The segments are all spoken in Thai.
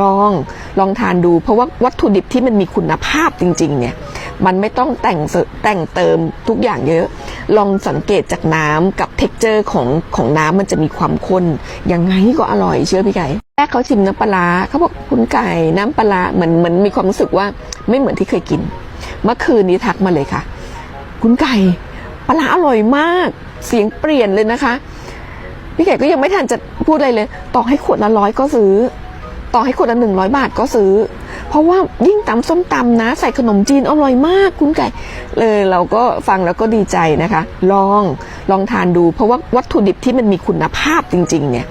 ลองลองทานดู เพราะว่าวัตถุดิบที่มันมีคุณภาพจริง ๆ เนี่ย มันไม่ต้องแต่งแต่งเติมทุกอย่างเยอะ ลองสังเกตจากน้ำกับเท็กเจอร์ของของน้ำมันจะมีความข้นยังไงก็อร่อยเชื่อพี่ไก่แรกเขาชิมน้ำปลาเขาบอกคุณไก่น้ำปลาเหมือนเหมือนมีความรู้สึกว่าไม่เหมือนที่เคยกิน เมื่อคืนนี้ทักมาเลยค่ะ คุณไก่ปลาร้าอร่อยมาก เสียงเปลี่ยนเลยนะคะ พี่ไก่ก็ยังไม่ทันจะพูดอะไรเลย ต่อให้ขวดละร้อยก็ซื้อ ต่อให้ขวดละหนึ่งร้อยบาทก็ซื้อ เพราะว่ายิ่งตำส้มตำนะ ใส่ขนมจีนอร่อยมากคุณไก่เลยเราก็ฟังแล้วก็ดีใจนะคะ ลองลองทานดู เพราะว่าวัตถุดิบที่มันมีคุณภาพจริง ๆ เนี่ย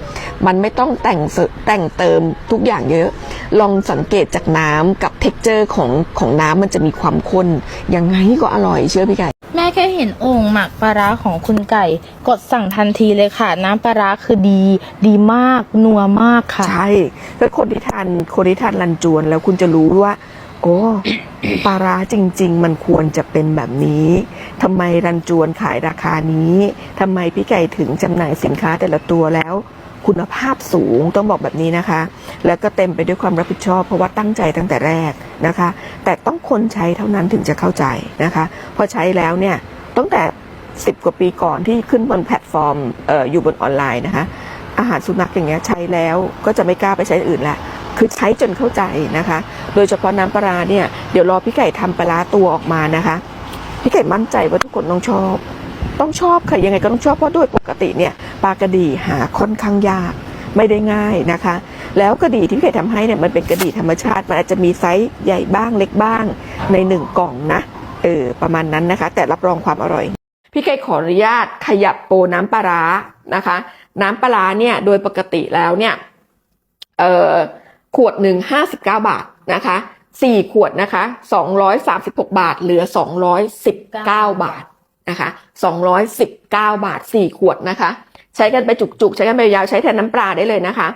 มันไม่ต้องแต่งเสริมแต่งเติมทุกอย่างเยอะ ลองสังเกตจากน้ำกับเท็กเจอร์ของของน้ำมันจะมีความข้นยังไงก็อร่อยเชื่อพี่ไก่ แม่แค่เห็นโอ่งหมักปลาร้าของคุณไก่ กดสั่งทันทีเลยค่ะ น้ำปลาร้าคือดี ดีมาก นัวมากค่ะ ใช่ถ้าคนที่ทานคนที่ทานรันจวนแล้วคุณจะรู้ว่า โอ้ปลาร้าจริง ๆ มันควรจะเป็นแบบนี้ทำไมรันจวนขายราคานี้ทำไมพี่ไก่ถึงจำหน่ายสินค้าแต่ละตัวแล้วคุณภาพสูงต้องบอกแบบนี้นะคะ แล้วก็เต็มไปด้วยความรับผิดชอบเพราะว่าตั้งใจตั้งแต่แรกนะคะ แต่ต้องคนใช้เท่านั้นถึงจะเข้าใจนะคะ พอใช้แล้วเนี่ยตั้งแต่ 10 กว่าปีก่อนที่ขึ้นบนแพลตฟอร์มอออยู่บนออนไลน์นะคะ อาหารสุนัขอย่างเงี้ยใช้แล้วก็จะไม่กล้าไปใช้อื่นละคือใช้จนเข้าใจนะคะ โดยเฉพาะน้ำปลาเนี่ยเดี๋ยวรอพี่ไก่ทำปลาตัวออกมานะคะ พี่ไก่มั่นใจว่าทุกคนต้องชอบ ต้องชอบค่ะยังไงก็ต้องชอบเพราะโดยปกติเนี่ยปลากระดีหาค่อนข้างยากไม่ได้ง่ายนะคะ แล้วกระดีที่พี่ไก่ทำให้เนี่ยมันเป็นกระดีธรรมชาติมันอาจจะมีไซส์ใหญ่บ้างเล็กบ้างในหนึ่งกล่องนะเออประมาณนั้นนะคะ แต่รับรองความอร่อย พี่ไก่ขออนุญาตขยับโปรน้ำปลาร้านะคะ น้ำปลาร้าเนี่ยโดยปกติแล้วเนี่ยเออขวดหนึ่งห้าสิบเก้าบาทนะคะสี่ขวดนะคะสองร้อยสามสิบหกบาท เหลือสองร้อยสิบเก้าบาทนะคะสองร้อยสิบเก้าบาทสี่ขวดนะคะ ใช้กันไปจุกๆ ใช้กันไปยาวใช้แทนน้ำปลาได้เลยนะคะ